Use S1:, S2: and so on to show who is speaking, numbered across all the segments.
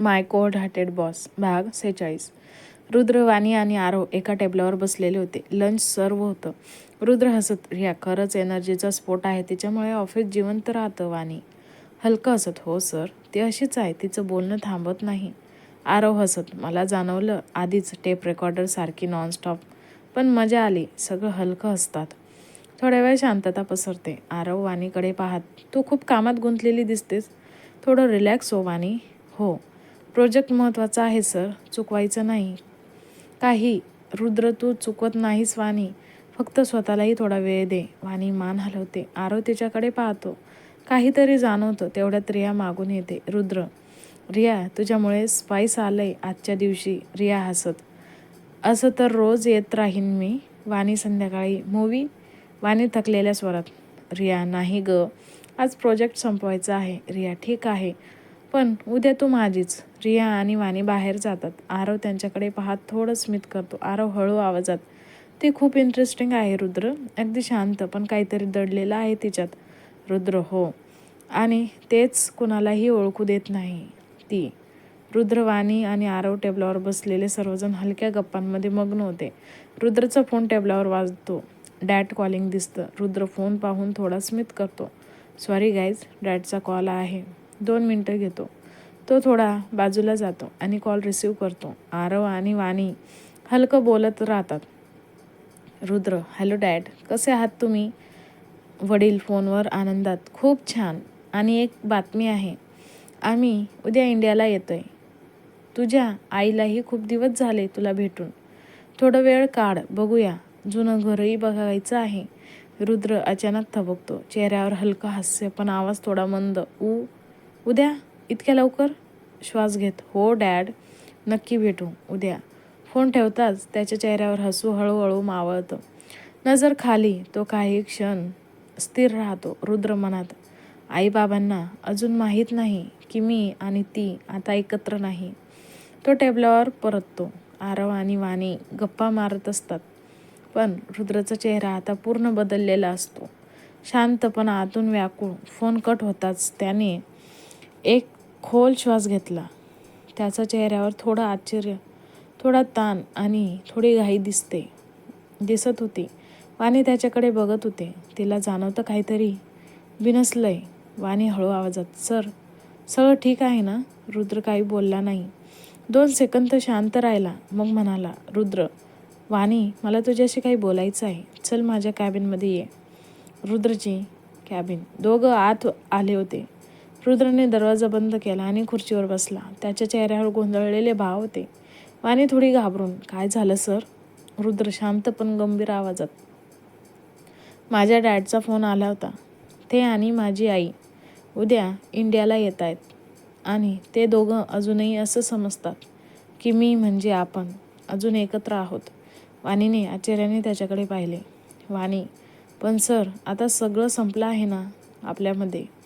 S1: माय code hearted boss भाग सेहेचाळीस. रुद्र वाणी आणि आरव एका टेबलावर बसलेले होते. लंच सर्व होतं. रुद्र हसत रिया खरंच एनर्जीचा स्फोट आहे. तिच्यामुळे ऑफिस जिवंत राहतं वाणी. हलकं हसत हो सर. ती अशीच आहे. तिचं बोलणं थांबत नाही. आरव हसत मला जाणवलं. आधीच टेप रेकॉर्डर सारखी नॉनस्टॉप पण मजा आली. सगळं हलकं असतात थोड्या वेळ शांतता पसरते. आरव वाणीकडे पाहत तू खूप कामात गुंतलेली दिसतेस. थोडं रिलॅक्स हो वाणी. हो. प्रोजेक्ट महत्त्वाचा आहे सर. चुकवायचं नाही. काही. रुद्र तू चुकवत नाहीस वाणी. फक्त स्वतःलाही थोडा वेळ दे. वाणी मान हलवते. आरव तिच्याकडे पाहतो. काहीतरी जाणवतं. तेवढ्यात रिया मागून येते. रुद्र रिया तुझ्यामुळे स्पाईस आलंय आजच्या दिवशी. रिया हसत. असं तर रोज येत राहीन मी. वाणी संध्याकाळी. मूवी वाणी थकलेल्या स्वरात. रिया नाही ग. आज प्रोजेक्ट संपवायचा आहे. रिया ठीक आहे. पण उद्या तू माझीच. रिया आणि वाणी बाहेर जातात. आरव त्यांच्याकडे पाहत थोडं स्मित करतो. आरव हळू आवाजात ते खूप इंटरेस्टिंग आहे रुद्र. अगदी शांत पण काहीतरी दडलेलं आहे तिच्यात. रुद्र हो. आणि तेच कुणालाही ओळखू देत नाही. ती. रुद्रवाणी आणि आरव टेबलावर बसलेले सर्वजण हलक्या गप्पांमध्ये मग्न होते. रुद्रचा फोन टेबलावर वाजतो. डॅट कॉलिंग दिसतं. रुद्र फोन पाहून थोडा स्मित करतो. सॉरी गाईज डॅडचा कॉल आहे. दोन मिनटं घेतो. तो थोडा बाजूला जातो आणि कॉल रिसीव करतो. आरव आणि वाणी हलकं बोलत राहतात. रुद्र हॅलो डॅड कसे आहात तुम्ही? वडील फोनवर आनंदात. खूप छान. आणि एक बातमी आहे. आम्ही उद्या इंडियाला येतो आहे तुझ्या आईलाही खूप दिवस झाले तुला भेटून. थोडं वेळ काढ. बघूया. जुनं घरही बघायचं आहे. रुद्र अचानक थबकतो. चेहऱ्यावर हलकं हास्य पण आवाज थोडा मंद. ऊ उद्या इतक्या लवकर? श्वास घेत हो डॅड. नक्की भेटू उद्या. फोन ठेवताच त्याच्या चेहऱ्यावर हसू हळूहळू मावळतं. नजर खाली तो काही क्षण स्थिर राहतो रुद्र मनात. आईबाबांना अजून माहीत नाही की मी आणि ती आता एकत्र नाही. तो टेबलावर परततो आरव आणि वाणी गप्पा मारत असतात. पण रुद्रचा चेहरा आता पूर्ण बदललेला असतो. शांत पण आतून व्याकुळ फोन कट होताच त्याने एक खोल श्वास घेतला. त्याच्या चेहऱ्यावर थोडं आश्चर्य थोडा ताण आणि थोडी घाई दिसते दिसत होती. वाणी त्याच्याकडे बघत होते. तिला जाणवतं काहीतरी. बिनसलंय वाणी हळू आवाजात सर सगळं ठीक आहे ना? रुद्र काही बोलला नाही. दोन सेकंद शांत राहिला. मग म्हणाला रुद्र वाणी मला तुझ्याशी काही बोलायचं आहे. चल माझ्या कॅबिनमध्ये ये. रुद्रची कॅबिन दोघं आत आले होते. रुद्रने दरवाजा बंद केला आणि खुर्चीवर बसला. त्याच्या चेहऱ्यावर गोंधळलेले भाव होते. वाणी थोडी घाबरून. काय झालं सर? रुद्र शांत पण गंभीर आवाजात. माझ्या डॅडचा फोन आला होता. ते आणि माझी आई उद्या इंडियाला येत आहेत. आणि ते दोघं अजूनही असं समजतात की मी म्हणजे आपण. अजून एकत्र आहोत. वाणीने आश्चर्याने त्याच्याकडे पाहिले. वाणी पण सर आता सगळं संपलं आहे ना आपल्यामध्ये.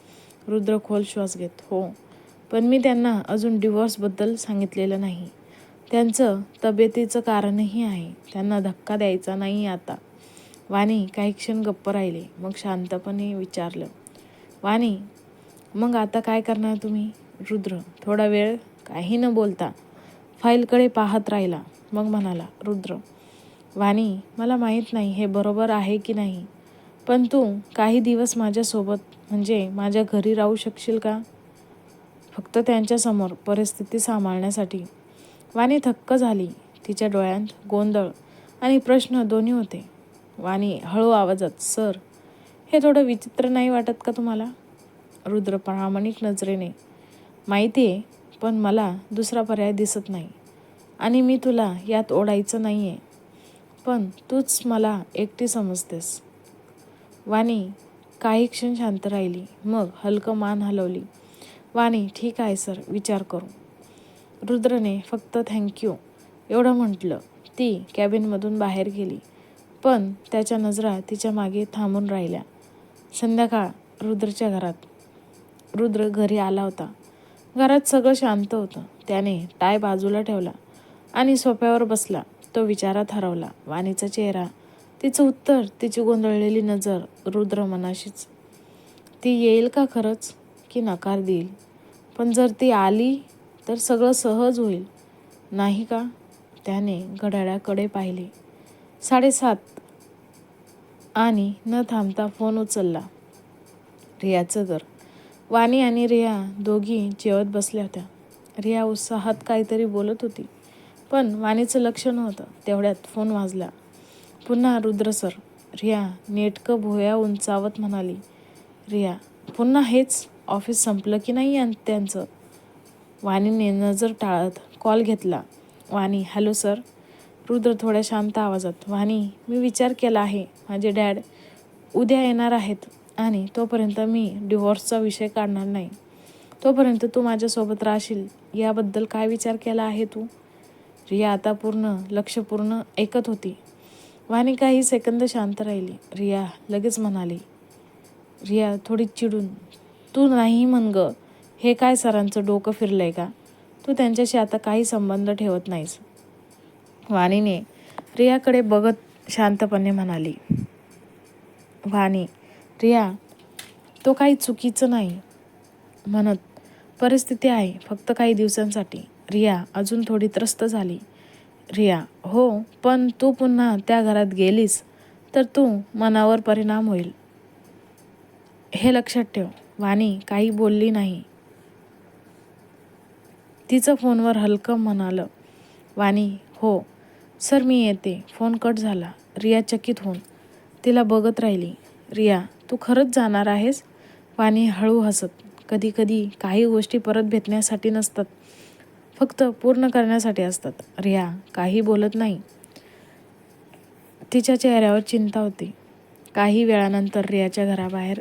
S1: रुद्र खोल श्वास घेत हो. पण मी त्यांना अजून डिवोर्सबद्दल सांगितलेलं नाही. त्यांचं तब्येतीचं कारणही आहे. त्यांना धक्का द्यायचा नाही आता. वाणी काही क्षण गप्प राहिले मग शांतपणे विचारलं. वाणी मग आता काय करणार तुम्ही? रुद्र थोडा वेळ काही न बोलता फाईलकडे पाहत राहिला. मग म्हणाला रुद्र वाणी मला माहीत नाही हे बरोबर आहे की नाही. पण तू काही दिवस माझ्यासोबत म्हणजे माझ्या घरी राहू शकशील का? फक्त त्यांच्यासमोर परिस्थिती सांभाळण्यासाठी. वाणी थक्क झाली. तिच्या डोळ्यांत गोंधळ आणि प्रश्न दोन्ही होते. वाणी हळू आवाजात सर हे थोडं विचित्र नाही वाटत का तुम्हाला? रुद्र प्रामाणिक नजरेने माहिती आहे पण मला दुसरा पर्याय दिसत नाही आणि मी तुला यात ओढायचं नाही आहे पण तूच मला एकटी समजतेस. वाणी काही क्षण शांत राहिली. मग हलकं मान हलवली. वाणी ठीक आहे सर. विचार करू. रुद्रने फक्त थँक्यू एवढं म्हटलं. ती कॅबिनमधून बाहेर गेली. पण त्याच्या नजरा तिच्यामागे थांबून राहिल्या. संध्याकाळ रुद्रच्या घरात. रुद्र घरी आला होता. घरात सगळं शांत होतं. त्याने टाय बाजूला ठेवला आणि सोफ्यावर बसला. तो विचारात हरवला. वाणीचा चेहरा तिचं उत्तर तिची गोंधळलेली नजर रुद्र मनाशीच. ती येईल का खरंच? की नकार देईल? पण जर ती आली तर सगळं सहज होईल. नाही का? त्याने घड्याळाकडे पाहिले. साडेसात. आणि न थांबता फोन उचलला. रियाचं तर वाणी आणि रिया दोघी जेवत बसल्या होत्या. रिया उत्साहात काहीतरी बोलत होती. पण वाणीचं लक्ष नव्हतं. तेवढ्यात फोन वाजला. पुन्हा रुद्र सर रिया नेटकं भुया उंचावत म्हणाली. रिया पुन्हा हेच ऑफिस संपलं की नाही आणि त्यांचं? वाणीने नजर टाळत कॉल घेतला. वाणी हॅलो सर. रुद्र थोड्या शांत आवाजात वाणी मी विचार केला आहे. माझे डॅड उद्या येणार आहेत आणि तोपर्यंत मी डिवोर्सचा विषय काढणार नाही. तोपर्यंत तू माझ्यासोबत राहशील. याबद्दल काय विचार केला आहे तू? रिया आता पूर्ण लक्षपूर्ण ऐकत होती. वाणी काही सेकंद शांत राहिली. रिया लगेच म्हणाली रिया थोडी चिडून. तू नाही म्हण ग. हे काय सरांचं डोकं फिरलंय का? तू त्यांच्याशी आता काही संबंध ठेवत नाहीस. वाणीने रियाकडे बघत शांतपणे म्हणाली वाणी रिया तो काही चुकीचं नाही. म्हणत परिस्थिती आहे फक्त काही दिवसांसाठी. रिया अजून थोडी त्रस्त झाली. रिया हो पण तू पुन्हा त्या घरात गेलीस तर तू मनावर परिणाम होईल. हे लक्षात ठेव वाणी काही बोलली नाही. तिचं फोनवर हलकं म्हणालं. वाणी हो सर मी येते. फोन कट झाला. रिया चकित होऊन तिला बघत राहिली. रिया तू खरंच जाणार आहेस? वाणी हळू हसत. कधी कधी काही गोष्टी परत भेटण्यासाठी नसतात. फक्त पूर्ण करण्यासाठी असतात. रिया काही बोलत नाही. तिच्या चेहऱ्यावर चिंता होती. काही वेळानंतर रियाच्या घराबाहेर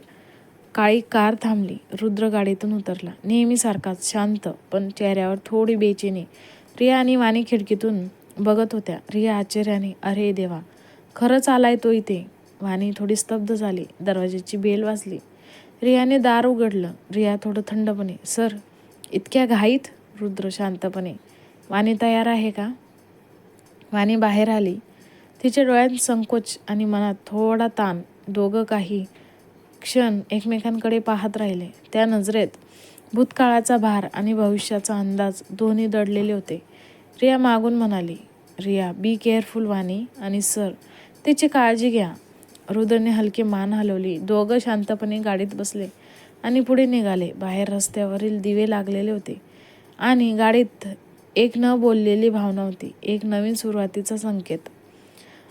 S1: काळी कार थांबली. रुद्र गाडीतून उतरला. नेहमीसारखाच शांत पण चेहऱ्यावर थोडी बेचैनी. रिया आणि वाणी खिडकीतून बघत होत्या. रिया आश्चर्याने अरे देवा खरंच आलाय तो इथे. वाणी थोडी स्तब्ध झाली. दरवाजाची बेल वाजली. रियाने दार उघडलं. रिया थोडं थंडपणे सर इतक्या घाईत? रुद्र शांतपणे वाणी तयार आहे का? वाणी बाहेर आली. तिच्या डोळ्यात संकोच आणि मनात थोडा ताण दोघं काही क्षण एकमेकांकडे पाहत राहिले. त्या नजरेत भूतकाळाचा भार आणि भविष्याचा अंदाज दोन्ही दडलेले होते. रिया मागून म्हणाली रिया बी केअरफुल वाणी आणि सर तिची काळजी घ्या. रुद्रने हलकी मान हलवली दोघं शांतपणे गाडीत बसले आणि पुढे निघाले. बाहेर रस्त्यावरील दिवे लागलेले होते. आणि गाडीत एक न बोललेली भावना होती. एक नवीन सुरुवातीचा संकेत.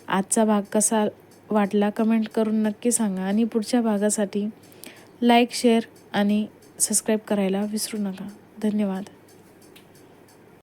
S1: आजचा भाग कसा वाटला कमेंट करून नक्की सांगा आणि पुढच्या भागासाठी लाईक शेअर आणि सबस्क्राईब करायला विसरू नका. धन्यवाद.